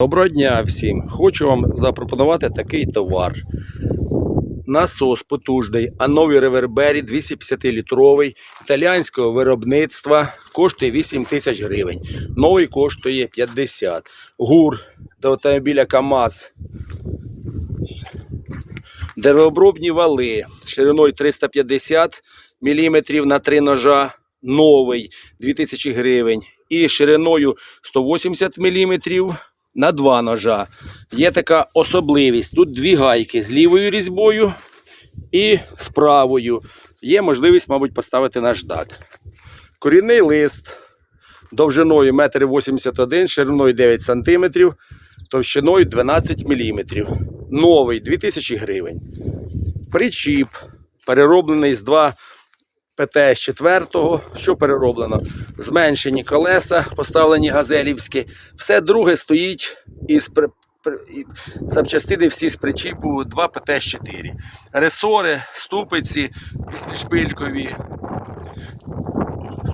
Доброго дня всім! Хочу вам запропонувати такий товар. Насос потужний, Анові Ревербері 250-літровий італіянського виробництва коштує 8 тисяч гривень. Новий коштує 50. ГУР до автомобіля КАМАЗ. Деревообробні вали шириною 350 мм на 3 ножа. Новий 2000 гривень. І шириною 180 мм на два ножа. Є така особливість. Тут дві гайки з лівою різьбою і з правою. Є можливість, мабуть, поставити наждак. Корінний лист довжиною 1,81 м, шириною 9 см, товщиною 12 мм. Новий 2000 гривень. Причіп перероблений з 2 ПТС 4, що перероблено? Зменшені колеса, поставлені газелівські. Все друге стоїть із при- запчастини всі з причіпу 2 ПТС-4. Ресори, ступиці, шпилькові.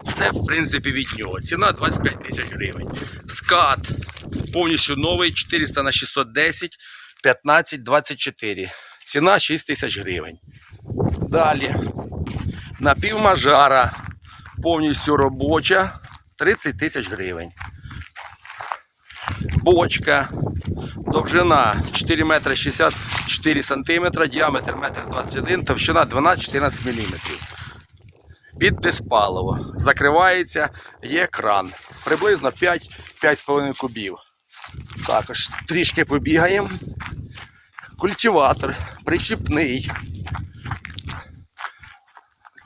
Все, в принципі, від нього. Ціна 25 тисяч гривень. Скат повністю новий 400 на 610, 15, 24. Ціна 6 тисяч гривень. Далі. Напівмажара повністю робоча 30 тисяч гривень. Бочка, довжина 4 метри 64 сантиметра, діаметр 1,21 м, товщина 12-14 мм. Під диспаливо. Закривається, є кран. Приблизно 5-5,5 кубів. Також трішки побігаємо. Культиватор причіпний.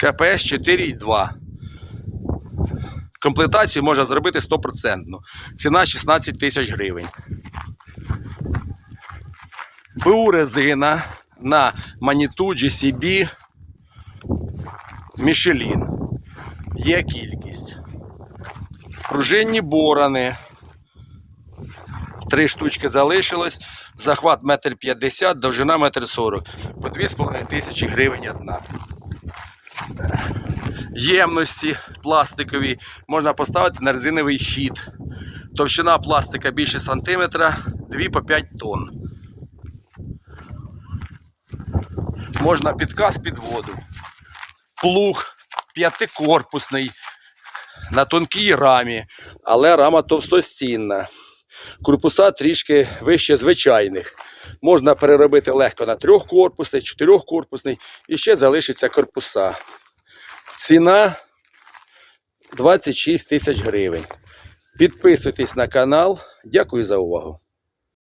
КПС 4,2. Комплектацію можна зробити 100%. Ціна 16 тисяч гривень. БУ резина на Manitou GCB Michelin. Є кількість. Пружинні борони. Три штучки залишилось. Захват 1,50 м, довжина 1,40 м. По 2,5 тисячі гривень одна ємності пластикові можна поставити на резиновий щит. Товщина пластика більше сантиметра, 2 по 5 тонн. Можна підказ під воду. Плуг п'ятикорпусний на тонкій рамі, але рама товстостінна. Корпуса трішки вище звичайних. Можна переробити легко на трьохкорпусний, чотирьохкорпусний і ще залишиться корпуса. Ціна 26 тисяч гривень. Підписуйтесь на канал. Дякую за увагу.